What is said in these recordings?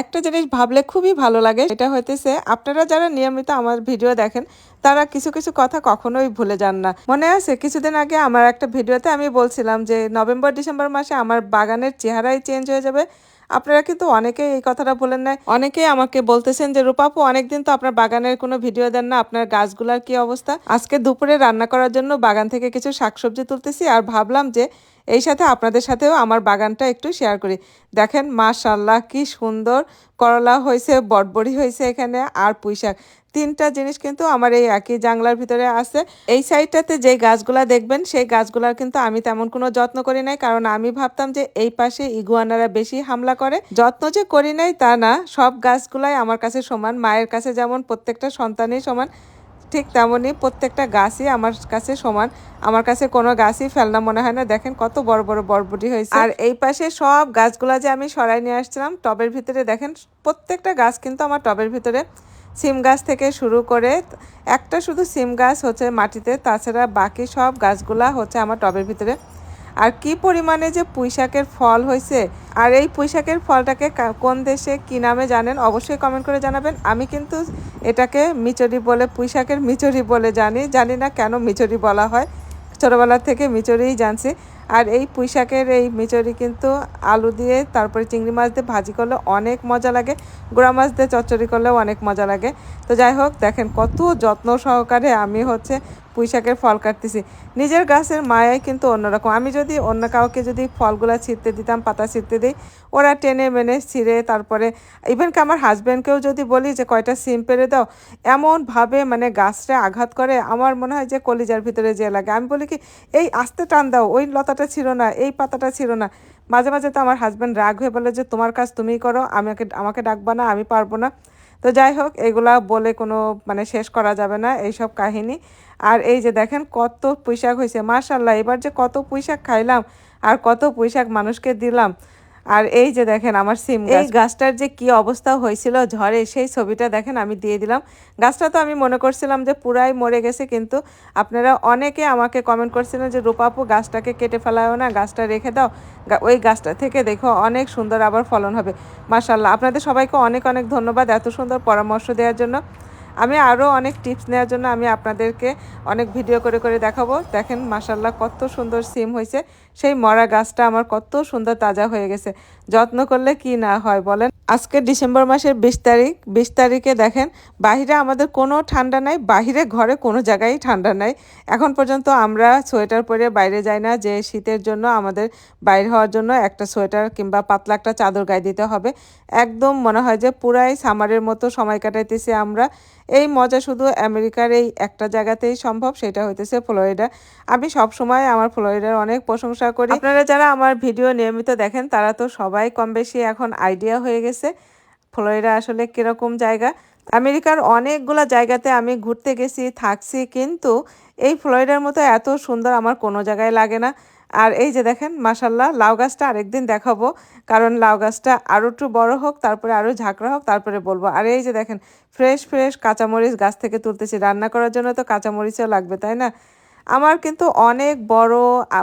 একটা জিনিস ভাবলে খুবই ভালো লাগে এটা হইতেছে আপনারা যারা নিয়মিত আমার ভিডিও দেখেন, তারা কিছু কিছু কথা কখনোই ভুলে যান না। মনে আছে কিছুদিন আগে আমার একটা ভিডিওতে আমি বলছিলাম যে নভেম্বর ডিসেম্বর মাসে আমার বাগানের চেহারাই চেঞ্জ হয়ে যাবে আপনারা কিন্তু অনেকেই এই কথাটা বলেন নাই। অনেকেই আমাকে বলতেছেন যে রূপাপু অনেকদিন তো আপনার বাগানের কোনো ভিডিও দেন না। আপনার গাছগুলার কি অবস্থা? আজকে দুপুরে রান্না করার জন্য বাগান থেকে কিছু শাকসবজি তুলতেছি আর ভাবলাম যে, এই সাথে আপনাদের সাথেও আমার বাগানটা একটু শেয়ার করি। দেখেন মাশাল্লাহ কি সুন্দর। করলা হয়েছে, বটবড়ি হয়েছে এখানে, আর পুঁইশাক। তিনটা জিনিস কিন্তু আমার এই একই জাংলার ভিতরে আছে। এই সাইডটাতে যে গাছগুলা দেখবেন, সেই গাছগুলার কিন্তু আমি তেমন কোনো যত্ন করি নাই। কারণ আমি ভাবতাম যে এই পাশে ইগুয়ানারা বেশি হামলা করে। যত্ন যে করি নাই তা না, সব গাছগুলাই আমার কাছে সমান, মায়ের কাছে যেমন প্রত্যেকটা সন্তানই সমান, ঠিক তেমনই প্রত্যেকটা গাছই আমার কাছে সমান। আমার কাছে কোনো গাছই ফেলনা মনে হয় না। দেখেন কত বড় বড় বরবটি হয়েছে। আর এই পাশে সব গাছগুলা যে আমি সরাই নিয়ে আসছিলাম, টবের ভিতরে দেখেন, প্রত্যেকটা গাছ কিন্তু আমার টবের ভিতরে সিম গাছ থেকে শুরু করে, একটা শুধু সিম গাছ হচ্ছে মাটিতে, তাছাড়া বাকি সব গাছগুলা হচ্ছে আমার টবের ভিতরে। আর কি পরিমাণে যে পুঁইশাকের ফল হয়েছে, আর এই পুঁইশাকের ফলটাকে কোন দেশে কি নামে জানেন, অবশ্যই কমেন্ট করে জানাবেন। আমি কিন্তু এটাকে মিচরি বলে, পুঁইশাকের মিচরি বলে জানি জানি না কেন মিচরি বলা হয়। ছোটোবেলা থেকে মিচরিই জানছি। আর এই পুঁইশাকের এই মিচড়ি কিন্তু আলু দিয়ে, তারপরে চিংড়ি মাছ দিয়ে ভাজি করলে অনেক মজা লাগে। গোড়া মাছ দিয়ে চচ্চড়ি করলেও অনেক মজা লাগে। তো যাই হোক, দেখেন কত যত্ন সহকারে আমি হচ্ছে পুঁইশাকের ফল কাটতেছি। নিজের গাছের মায়াই কিন্তু অন্যরকম। আমি যদি অন্য কাউকে যদি ফলগুলা ছিঁড়তে দিতাম, পাতা ছিঁড়তে দিই, ওরা টেনে মেনে ছিঁড়ে তারপরে ইভেন কি আমার হাজব্যান্ডকেও যদি বলি যে, কয়টা সিম পেরে দাও। এমনভাবে মানে গাছটা আঘাত করে, আমার মনে হয় যে কলিজার ভিতরে যে লাগে। আমি বলি কি, এই আস্তে টান দাও, ওই লতাটা ছিল না, এই পাতাটা ছিল না। মাঝে মাঝে তো আমার হাজব্যান্ড রাগ হয়ে বলে যে, তোমার কাজ তুমিই করো আমাকে আমাকে ডাকবা না, আমি পারব না। তো যাই হোক, এগুলা বলে কোনো মানে শেষ করা যাবে না, এইসব কাহিনী। আর এই যে দেখেন কত পুঁইশাক হয়েছে মাশাল্লাহ এবার যে কত পুঁইশাক খাইলাম আর কত পুঁইশাক মানুষকে দিলাম। আর এই যে দেখেন আমার সিম এই গাছটার যে কি অবস্থা হয়েছিল ঝড়ে সেই ছবিটা দেখেন আমি দিয়ে দিলাম। গাছটা তো আমি মনে করছিলাম যে পুরাই মরে গেছে কিন্তু আপনারা অনেকে আমাকে কমেন্ট করছিলেন যে রূপাপু গাছটাকে কেটে ফেলাও না গাছটা রেখে দাও। ওই গাছটা থেকে দেখো অনেক সুন্দর আবার ফলন হবে। মাসাল্লাহ আপনাদের সবাইকে অনেক অনেক ধন্যবাদ এত সুন্দর পরামর্শ দেওয়ার জন্য। আমি আরও অনেক টিপস নেওয়ার জন্য আমি আপনাদেরকে অনেক ভিডিও করে করে দেখাবো। দেখেন মাসাল্লাহ কত সুন্দর সিম হয়েছে। সেই মরা গাছটা আমার কত সুন্দর তাজা হয়ে গেছে। যত্ন করলে কি না হয় বলেন? আজকে ডিসেম্বর মাসের বিশ তারিখ, বিশ তারিখে দেখেন, বাহিরে আমাদের কোনো ঠান্ডা নাই, বাহিরে ঘরে কোনো জায়গায় ঠান্ডা নাই। এখন পর্যন্ত আমরা সোয়েটার পরে বাইরে যাই না, যে শীতের জন্য, আমাদের বাইরে হওয়ার জন্য একটা সোয়েটার কিংবা পাতলা একটা চাদর গায়ে দিতে হবে। একদম মনে হয় যে পুরাই সামারের মতো সময় কাটাইতেছি আমরা। এই মজা শুধু আমেরিকার এই একটা জায়গাতেই সম্ভব, সেটা হইতেছে ফ্লোরিডা। আমি সব সময় আমার ফ্লোরিডার অনেক প্রশংসা করি। আপনারা যারা আমার ভিডিও নিয়মিত দেখেন, তারা তো সবাই কম বেশি এখন আইডিয়া হয়ে গেছে, ফ্লোরিডা আসলে কীরকম জায়গা। আমেরিকার অনেকগুলো জায়গাতে আমি ঘুরতে গেছি, থাকছি, কিন্তু এই ফ্লোরিডার মতো এত সুন্দর আমার কোনো জায়গায় লাগে না। আর এই যে দেখেন মাসাল্লাহ লাউ গাছটা আরেকদিন দেখাবো। কারণ লাউ গাছটা আরও একটু বড় হোক, তারপরে আরও ঝাঁকড়া হোক, তারপরে বলব। আর এই যে দেখেন, ফ্রেশ ফ্রেশ কাঁচামরিচ গাছ থেকে তুলতেছি। রান্না করার জন্য তো কাঁচামরিচও লাগবে, তাই না? আমার কিন্তু অনেক বড়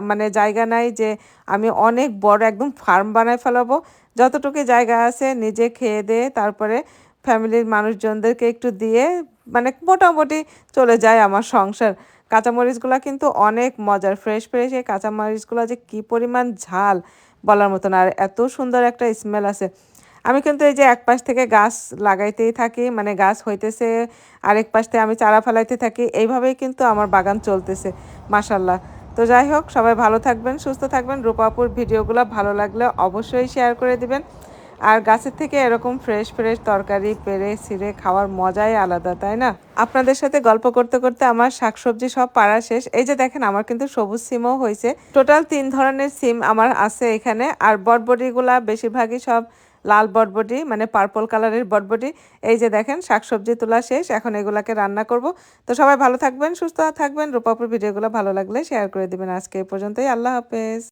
মানে জায়গা নাই যে আমি অনেক বড় একদম ফার্ম বানায় ফেলাবো। যতটুকু জায়গা আছে নিজে খেয়ে দিয়ে তারপরে ফ্যামিলির মানুষজনদেরকে একটু দিয়ে মানে মোটামুটি চলে যায় আমার সংসার। কাঁচামরিচগুলো কিন্তু অনেক মজার। ফ্রেশ ফ্রেশ এই কাঁচামরিচগুলো যে কি পরিমাণ ঝাল বলার মতন। আর এত সুন্দর একটা স্মেল আছে। আমি কিন্তু এই যে এক পাশ থেকে গাছ লাগাইতেই থাকি মানে গাছ হইতেছে, আরেক পাশ থেকে আমি চারা ফেলাইতে থাকি, এইভাবেই কিন্তু আমার বাগান চলতেছে মাসাল্লাহ তো যাই হোক, সবাই ভালো থাকবেন, সুস্থ থাকবেন। রূপাপুর ভিডিওগুলো ভালো লাগলে অবশ্যই শেয়ার করে দিবেন। আর গাছের থেকে এরকম ফ্রেশ ফ্রেশ তরকারি, পেরে, ছিঁড়ে খাওয়ার মজাই আলাদা, তাই না? আপনাদের সাথে গল্প করতে করতে আমার শাকসবজি সব পাড়া শেষ। এই যে দেখেন, আমার কিন্তু সবুজ সিমও হয়েছে। টোটাল তিন ধরনের সিম আমার আছে এখানে। আর বটবটিগুলা বেশিরভাগই সব লাল বটবটি মানে পার্পল কালারের বটবটি। এই যে দেখেন, শাকসবজি তোলা শেষ। এখন এগুলাকে রান্না করব। তো সবাই ভালো থাকবেন, সুস্থ থাকবেন। রূপাপুর ভিডিওগুলো ভালো লাগলে শেয়ার করে দিবেন। আজকে এই পর্যন্তই। আল্লাহ হাফেজ।